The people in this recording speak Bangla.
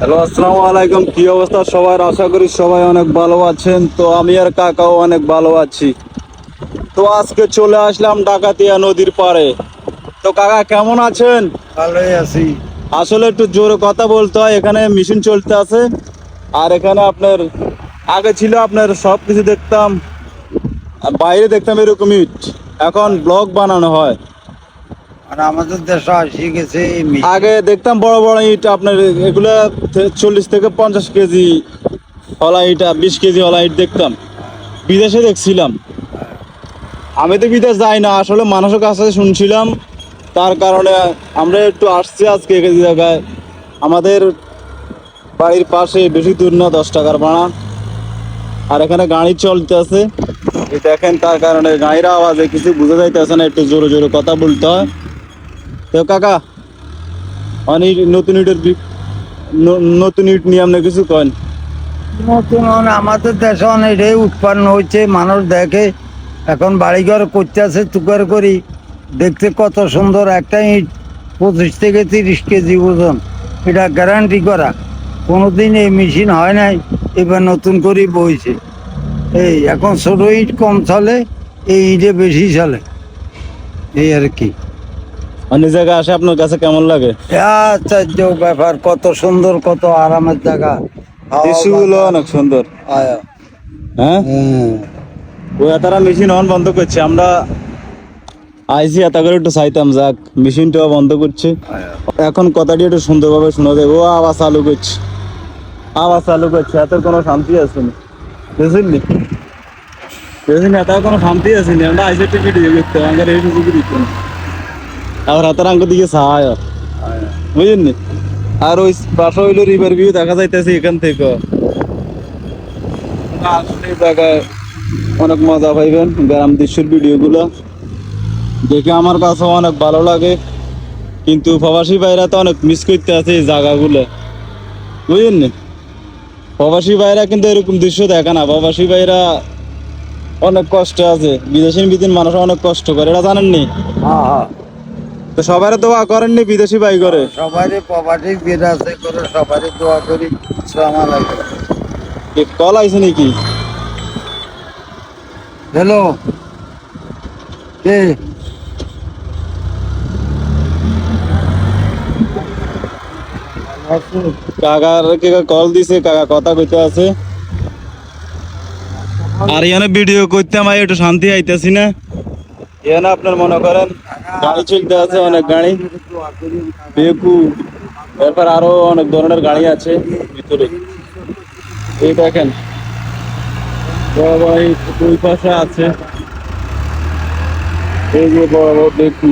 হ্যালো আসসালামু আলাইকুম। কি অবস্থা সবার? আশা করি সবাই অনেক ভালো আছেন। তো আমি আর কাকাও অনেক ভালো আছি। তো আজকে চলে আসলাম ডাকাতিয়া নদীর পাড়ে। তো কাকা কেমন আছেন? ভালোই আছি। আসলে একটু জোরে কথা বলতে হয় এখানে মেশিন চলতে আছে। আর এখানে আপনার আগে ছিল আপনার সব কিছু দেখতাম বাইরে দেখতাম এরকম ইট এখন ব্লগ বানানো হয়। আর আমাদের দেশে আসি গেছে আগে দেখতাম বড় বড় ইট আপনার এগুলো চল্লিশ থেকে পঞ্চাশ কেজি হলা ইটা, বিশ কেজি হলা ইট দেখতাম। বিদেশে দেখছিলাম। আমি তো বিদেশ যাই না, আসলে মানুষের কাছে শুনছিলাম, তার কারণে আমরা একটু আসছি আজকে এই জায়গায়। আমাদের বাড়ির পাশে বেশি দূর না, দশ টাকার ভাড়া। আর এখানে গাড়ি চলতে আছে দেখেন, তার কারণে গাড়ির আওয়াজে কিছু বুঝে যাইতেছে না, একটু জোরে জোরে কথা বলতে হয়। তো কাকা, অনেক নতুন ইটের নতুন ইট নিয়ে আপনি কিছু কন নতুন আমাদের দেশে অনেকটাই উৎপন্ন হচ্ছে মানুষ দেখে, এখন বাড়িঘর করতে আছে করি দেখতে কত সুন্দর, একটা ইট পঁচিশ থেকে তিরিশ কেজি ওজন, এটা গ্যারান্টি করা। কোনোদিন এই মেশিন হয় নাই, এবার নতুন করে বইছে। এই, এখন ছোট ইট কম চলে, এই ইটে বেশি চলে। এই আর কি। অনেক জায়গায় আসে আপনার কাছে কেমন লাগে? আশ্চর্য ব্যাপার কত সুন্দর কত আরামের জায়গা। দৃশ্যগুলো অনেক সুন্দর। হ্যাঁ? ওই তারা মেশিন অন বন্ধ করছে আমরা আইসি এত করে একটু চাইতাম যাক মেশিনটাও বন্ধ করছে। এখন কথাটি একটু সুন্দরভাবে শোনা দেবো ও আবার চালু করছে। আবার চালু করছে এত কোনো শান্তি আছে না। বুঝলি? বুঝলি এত কোনো শান্তি আছে না। আমরা আইসি একটু ভিডিও করতে আমাদের এই সুযোগ দিত না। আবার হাতের আঙ্গ দিকে সাহায় বুঝলি আর ওই পাশে হইল রিভার ভিউ দেখা যাইতেছে এখান থেকে। জায়গায় অনেক মজা পাইবেন গ্রাম দৃশ্যের ভিডিওগুলো। দেখে আমার কাছে অনেক ভালো লাগে। কিন্তু প্রবাসী ভাইরা তো অনেক মিস করতে আছে এই জায়গাগুলো। বুঝলেন? প্রবাসী ভাইরা কিন্তু এরকম দৃশ্য দেখে না। প্রবাসী ভাইরা অনেক কষ্ট আছে। বিদেশের বিদিন মানুষ অনেক কষ্ট করে। এটা জানেননি? হ্যাঁ হ্যাঁ। তো সবাই দোয়া করেননি বিদেশি ভাই করে? সবারই প্রপার্টি বিরাজে করে সবারই দোয়া করি। সালাম আলাইকুম। এ কল আইছে নাকি? হ্যালো। কে? কাকার কে কল দিছে? কাকা কথা কইতে আছে। আর এখানে ভিডিও করতাম আই একটু শান্তি আইতেছি না। এখানে আপনার মনে করেন গাড়ি চলতে আছে, অনেক গাড়ি। বেকু, এরপর আরও অনেক ধরনের গাড়ি আছে ভিতরে। এই দেখেন, বড় বড় দুই পাশে আছে। এই যে বড় বড় বেকু।